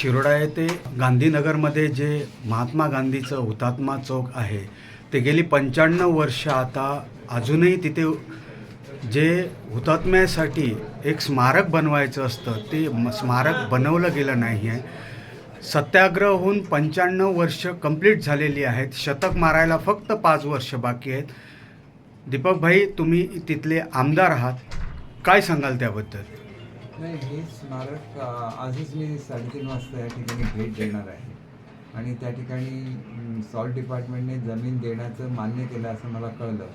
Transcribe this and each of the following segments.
शिरोडा येथे गांधीनगरमध्ये जे महात्मा गांधीचं हुतात्मा चौक आहे ते गेली पंच्याण्णव वर्ष आता अजूनही तिथे जे हुतात्म्यासाठी एक स्मारक बनवायचं असतं ते स्मारक बनवलं गेलं नाही आहे. सत्याग्रह होऊन पंच्याण्णव वर्ष कंप्लीट झालेली आहेत शतक मारायला फक्त पाच वर्ष बाकी आहेत. दीपकभाई तुम्ही तिथले आमदार आहात काय सांगाल त्याबद्दल? नाही हे स्मारक आजच मी साडेतीन वाजता या ठिकाणी भेट देणार आहे. आणि त्या ठिकाणी सॉल्ट डिपार्टमेंटने जमीन देण्याचं मान्य केलं असं मला कळलं.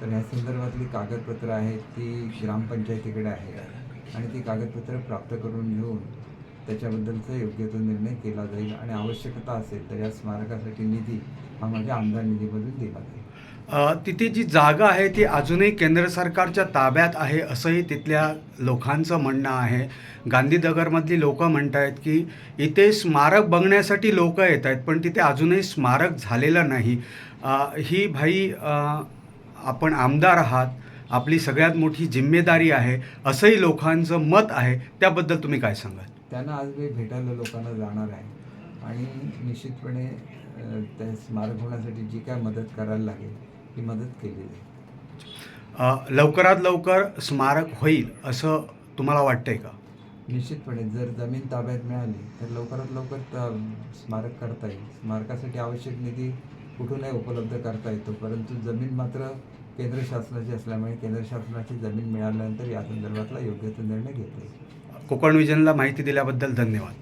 तर ह्या संदर्भातली कागदपत्रं आहेत ती ग्रामपंचायतीकडे आहेत. आणि ती कागदपत्रं प्राप्त करून घेऊन त्याच्याबद्दलचा योग्य तो निर्णय केला जाईल. आणि आवश्यकता असेल तर या स्मारकासाठी निधी हा माझ्या आमदार निधीमधून दिला जाईल. तिथे जी जागा आहे ती अजूनही केंद्र सरकारच्या ताब्यात आहे असंही तिथल्या लोकांचं म्हणणं आहे. गांधीनगरमधली लोकं म्हणत आहेत की इथे स्मारक बघण्यासाठी लोकं येत आहेत पण तिथे अजूनही स्मारक झालेलं नाही. ही भाई आपण आमदार आहात आपली सगळ्यात मोठी जिम्मेदारी आहे असंही लोकांचं मत आहे त्याबद्दल तुम्ही काय सांगाल? त्यांना आज मी भेटायला लोकांना जाणार आहे आणि निश्चितपणे त्या स्मारक होण्यासाठी जी काय मदत करायला लागेल ती मदत केली जाईल लवकरात लवकर स्मारक होईल असं तुम्हाला वाटतंय का? निश्चितपणे जर जमीन ताब्यात मिळाली तर लवकरात लवकर स्मारक करता येईल. स्मारकासाठी आवश्यक निधी कुठूनही उपलब्ध करता येतो परंतु जमीन मात्र केंद्र शासनाची असल्यामुळे केंद्र शासनाची जमीन मिळाल्यानंतर या संदर्भातला योग्य तो निर्णय घेता येईल. कोकण विजनला माहिती दिल्याबद्दल धन्यवाद.